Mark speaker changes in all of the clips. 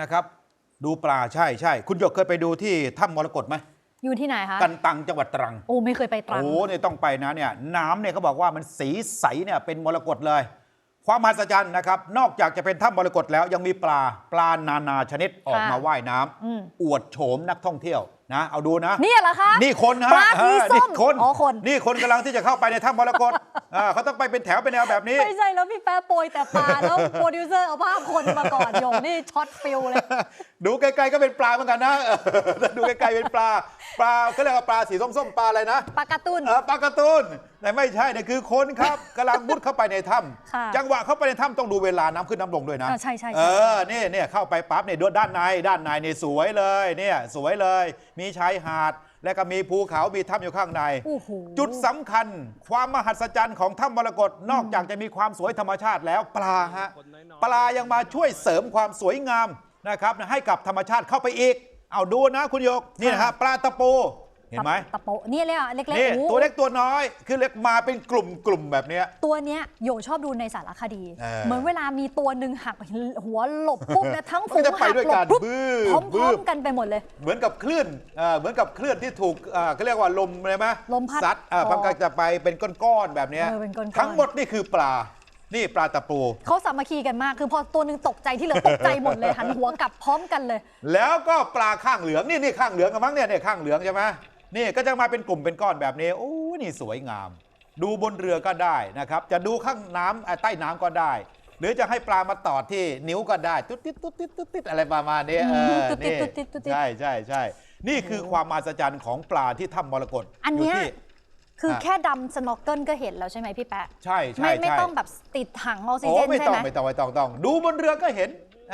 Speaker 1: นะครับ ดูปลาใช่ใช่คุณหยกเคยไปดูที่ถ้ำมรกตไหม
Speaker 2: อยู่ที่ไหนคะ
Speaker 1: กันตังจังหวัดตรัง
Speaker 2: โอ้ไม่เคยไปตรัง
Speaker 1: โอ้เนี่ยต้องไปนะเนี่ยน้ำเนี่ยเขาบอกว่ามันสีใสเนี่ยเป็นมรกตเลย ความมหัศจรรย์นะครับ นอกจากจะเป็นถ้ำมรกตแล้วยังมีปลาปลานานาชนิดออกมาว่ายน้ำ
Speaker 2: อืม
Speaker 1: อวดโฉมนักท่องเที่ยวนะเอาดูนะ
Speaker 2: เนี่ยเหรอคะ
Speaker 1: นี่คนนะ
Speaker 2: ปลาสี
Speaker 1: เออ
Speaker 2: ส้
Speaker 1: นี่
Speaker 2: ม
Speaker 1: คน
Speaker 2: อ๋อคน
Speaker 1: นี่คนกำลังที่จะเข้าไปในถ้ำมรกตอ่าเขาต้องไปเป็นแถวเป็นแนวแบบนี้
Speaker 2: ไม่ใช่แล้วพี่แป๊ะโปรยแต่ปลาแล้วโปรดิวเซอร์เอาภาพคนมาก่อนโยงนี่ช็อตฟิลเลย
Speaker 1: ดูไกลๆก็เป็นปลาเหมือนกันนะเออดูไกลๆเป็นปลาปลาเขาเรียกว่าปลาสีส้มๆปลาอะไรนะ
Speaker 2: ปลาการ์ตูน
Speaker 1: เออปลาการ์ตูนแต่ไม่ใช่เนี่ยคือคนครับกำลังมุดเข้าไปในถ้
Speaker 2: ค่ะำ
Speaker 1: จังหวะเข้าไปในถ้ำต้องดูเวลาน้ำขึ้นน้ำลงด้วยนะ
Speaker 2: เออใช่ใช่ใช่
Speaker 1: เออเนี่ยเนี่ยเข้าไปปั๊บเนี่ยดูด้านในด้านในเนี่ยสวยเลยเนี่ยสวยเลยมีชายหาด แล้วก็มีภูเขา มีถ้ำอยู่ข้างใน
Speaker 2: โอ้โห
Speaker 1: จุดสำคัญความมหัศจรรย์ของถ้ำมรกตนอกจากจะมีความสวยธรรมชาติแล้วปลาฮะปลายังมาช่วยเสริมความสวยงามนะครับให้กับธรรมชาติเข้าไปอีก เอาดูนะคุณโยกนี่นะฮะปลาตะปู เห็นไหม
Speaker 2: ตะโปะเนี่ยเลยอะเล็ก
Speaker 1: นี่
Speaker 2: ๆโอ้
Speaker 1: ตัวเล็กตัวน้อย คือเล็กมาเป็นกลุ่มกลุ่มแบบเนี้ย
Speaker 2: ตัวเนี้ยโยชอบดูในสารคดี
Speaker 1: เออ
Speaker 2: เหมือนเวลามีตัวหนึ่งหักหัวหลบปุ๊บนะทั้ง
Speaker 1: มัน
Speaker 2: ฝูง
Speaker 1: ก็จะไป
Speaker 2: หัก
Speaker 1: ด้วย
Speaker 2: หล
Speaker 1: กัน
Speaker 2: บปุ๊บ
Speaker 1: บื้อ
Speaker 2: พร้
Speaker 1: บื้
Speaker 2: อ
Speaker 1: อ
Speaker 2: มๆกันไปหมดเลย
Speaker 1: เหมือนกับคลื่นเอ่อเหมือนกับคลื่นที่ถูกเอ่อเขาเรียกว่าลมเลยไหม
Speaker 2: ลมพัด
Speaker 1: ซัดอ่า
Speaker 2: พอ
Speaker 1: มันก็จะไปเป็นก้อนๆแบบเนี้ย
Speaker 2: เออเป็นก้อนๆ
Speaker 1: ทั้งหมดนี่คือปลา นี่ปลาตะปู
Speaker 2: เขาสามัคคีกันมาก คือพอตัวหนึ่งตกใจที่เหลือตกใจหมดเลยหันหัวกลับพร้อมกันเลย
Speaker 1: แล้วก็ปลาข้างเหลืองนี่นี่ข้างเหลืองกันมั้งเนี่ยเนี่ยข้างเหลืองใช่ไหม นี่ก็จะมาเป็นกลุ่มเป็นก้อนแบบนี้โอ้นี่สวยงาม ดูบนเรือก็ได้นะครับ จะดูข้างน้ำอะใต้น้ำก็ได้ หรือจะให้ปลามาตอดที่นิ้วก็ได้ตุ๊ดติ๊ดตุ๊ดติ๊ดตุ๊ดติ๊ดอะไรประมาณนี้เออ
Speaker 2: ตุ๊ดติ๊ด
Speaker 1: นี่
Speaker 2: ตุ๊ดติ๊ดตุ๊ดติ๊ด
Speaker 1: ใช่ใช่ใช่นี่คือความมหัศจรรย์ของปลาที่ถ้ำมรกต
Speaker 2: อันเนี้ย
Speaker 1: ยู่ที่
Speaker 2: คือ
Speaker 1: อะ
Speaker 2: แค่ดำสโนว์เกิลก็เห็นแล้วใช่ไหมพี่แปะ
Speaker 1: ใช่ใช่
Speaker 2: ไม่ไม่
Speaker 1: ใช่
Speaker 2: ต้องแบบติดถังออกซิ
Speaker 1: โอ้
Speaker 2: เจน
Speaker 1: ไม่
Speaker 2: ใช่
Speaker 1: ต้อง
Speaker 2: ไหม
Speaker 1: ไม่ต้องไม่ต้องต้อง ดูบนเรือก็เห็น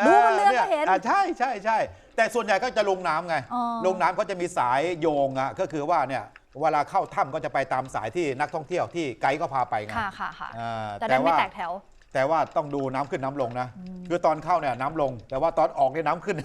Speaker 2: ดูบนเรือก็เห็น
Speaker 1: ยะใช่ใช่ใช่ แต่ส่วนใหญ่ก็จะลงน้ำไง
Speaker 2: อ๋อ
Speaker 1: ลงน้ำก็จะมีสายโยงอะก็คือว่าเนี่ยเวลาเข้าถ้ำก็จะไปตามสายที่นักท่องเที่ยวที่ไกด์ก็พาไปไง
Speaker 2: ค่ะค่ะค่ะ
Speaker 1: อ่า
Speaker 2: แต่นั้นไม่แตกแถว
Speaker 1: แต่ว่าต้องดูน้ำขึ้นน้ำลงนะ คือตอนเข้าเนี่ยน้ำลง แต่ว่าตอนออกเนี่ยน้ำขึ้น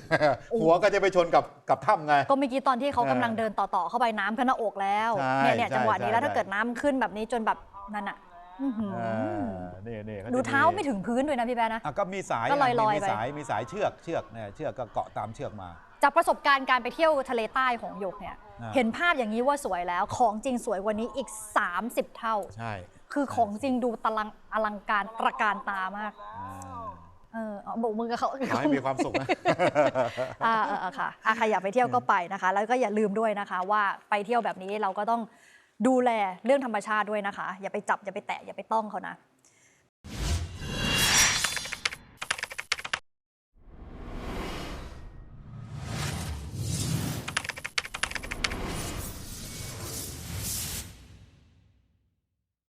Speaker 2: โอ้
Speaker 1: หัวก็จะไปชนกับกับถ้ำไง
Speaker 2: ก็เมื่อกี้ตอนที่เขากำลังเดินต่อๆเข้าไปน้ำขึ้นหน้าอกแล้ว
Speaker 1: ใช่
Speaker 2: เนี่ยเนี่ย
Speaker 1: ใช่
Speaker 2: จังหวะนี้
Speaker 1: ใช่
Speaker 2: แล้วถ้า
Speaker 1: ใช่
Speaker 2: เกิดน้ำขึ้นแบบนี้จนแบบนั่นอะ อื้อหือ
Speaker 1: อ่านี่นี่ขจะ
Speaker 2: ดูเท้าไม่ถึงพื้นด้วยนะพี่แปะนะ
Speaker 1: อะก็มีสาย
Speaker 2: ก็ลอยๆ
Speaker 1: มีมี
Speaker 2: ไป
Speaker 1: สายมีสายเชือกเชือกเนี่ยเชือกก็เกาะตามเชือกมา
Speaker 2: จากประสบการณ์การไปเที่ยวทะเลใต้ของหยกเนี่ย
Speaker 1: อ่า
Speaker 2: เห็นภาพอย่างนี้ว่าสวยแล้ว ของจริงสวยกว่านี้อีก 30 เท่า
Speaker 1: ใช่
Speaker 2: คือของจริงดูตะลังอลังการตระการตามาก
Speaker 1: อ่า
Speaker 2: เออเอาโบกมือกับเขา
Speaker 1: ขอให้มีความสุขนะ
Speaker 2: อ่าเออเออค่ะอะใครอยากไปเที่ยวก็ไปนะคะ แล้วก็อย่าลืมด้วยนะคะ ว่าไปเที่ยวแบบนี้เราก็ต้อง ดูแลเรื่องธรรมชาติด้วยนะคะ อย่าไปจับอย่าไปแตะอย่าไปต้องเขานะ